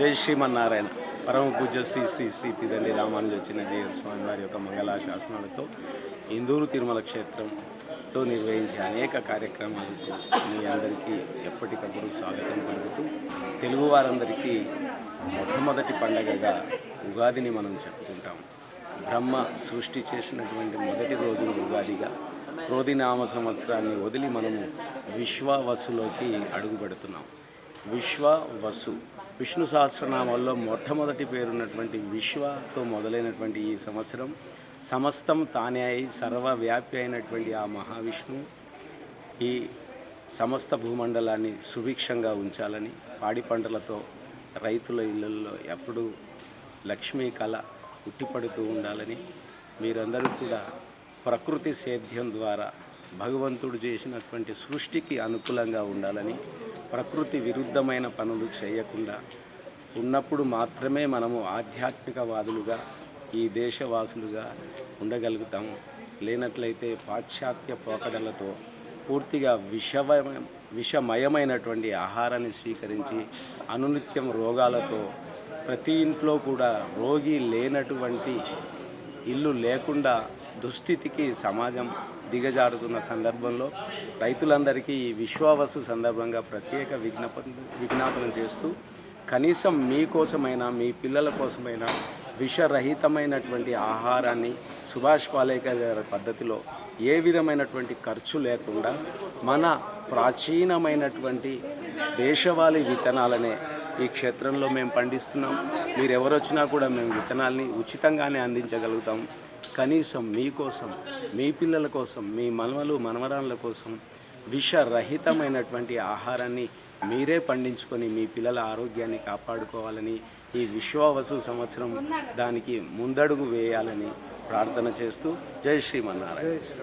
జై శ్రీమన్నారాయణ. పరమ పూజ శ్రీ శ్రీ శ్రీ తిదండి రామానుజోచిన జయ స్వామి వారి యొక్క మంగళాశాసనాలతో ఇందూరు తిరుమల క్షేత్రంలో నిర్వహించే అనేక కార్యక్రమాలకు మీ అందరికీ ఎప్పటికప్పుడు స్వాగతం పలుకుతూ తెలుగు వారందరికీ మొట్టమొదటి పండగగా ఉగాదిని మనం చెప్పుకుంటాం. బ్రహ్మ సృష్టి చేసినటువంటి మొదటి రోజును ఉగాదిగా క్రోధినామ సంవత్సరాన్ని వదిలి మనము విశ్వవసులోకి అడుగుపెడుతున్నాం. విశ్వవసు విష్ణు సహస్రనామాల్లో మొట్టమొదటి పేరున్నటువంటి విశ్వతో మొదలైనటువంటి ఈ సంవత్సరం సమస్తం తానే అయి సర్వవ్యాప్తి అయినటువంటి ఆ మహావిష్ణువు ఈ సమస్త భూమండలాన్ని సుభిక్షంగా ఉంచాలని పాడి పంటలతో రైతుల ఇళ్ళల్లో ఎప్పుడూ లక్ష్మీ కళ ఉట్టిపడుతూ ఉండాలని మీరందరూ కూడా ప్రకృతి సేద్యం ద్వారా భగవంతుడు చేసినటువంటి సృష్టికి అనుకూలంగా ఉండాలని ప్రకృతి విరుద్ధమైన పనులు చేయకుండా ఉన్నప్పుడు మాత్రమే మనము ఆధ్యాత్మికవాదులుగా ఈ దేశవాసులుగా ఉండగలుగుతాము. లేనట్లయితే పాశ్చాత్య పోకడలతో పూర్తిగా విషమ విషమయమైనటువంటి ఆహారాన్ని స్వీకరించి అనునిత్యం రోగాలతో ప్రతి ఇంట్లో కూడా రోగి లేనటువంటి ఇల్లు లేకుండా దుస్థితికి సమాజం దిగజారుతున్న సందర్భంలో రైతులందరికీ ఈ విశ్వావసు సందర్భంగా ప్రత్యేక విజ్ఞాపన విజ్ఞాపనం చేస్తూ కనీసం మీకోసమైనా మీ పిల్లల కోసమైనా విషరహితమైనటువంటి ఆహారాన్ని సుభాష్ పాలేకర్ గారి పద్ధతిలో ఏ విధమైనటువంటి ఖర్చు లేకుండా మన ప్రాచీనమైనటువంటి దేశవాళీ విత్తనాలనే ఈ క్షేత్రంలో మేము పండిస్తున్నాం. మీరు ఎవరు వచ్చినా కూడా మేము విత్తనాల్ని ఉచితంగానే అందించగలుగుతాం. కనీసం మీకోసం మీ పిల్లల కోసం మీ మనవలు మనవరాళ్ళ కోసం విషరహితమైనటువంటి ఆహారాన్ని మీరే పండించుకొని మీ పిల్లల ఆరోగ్యాన్ని కాపాడుకోవాలని ఈ విశ్వవసు సంవత్సరం దానికి ముందడుగు వేయాలని ప్రార్థన చేస్తూ జై శ్రీమన్నారాయణ.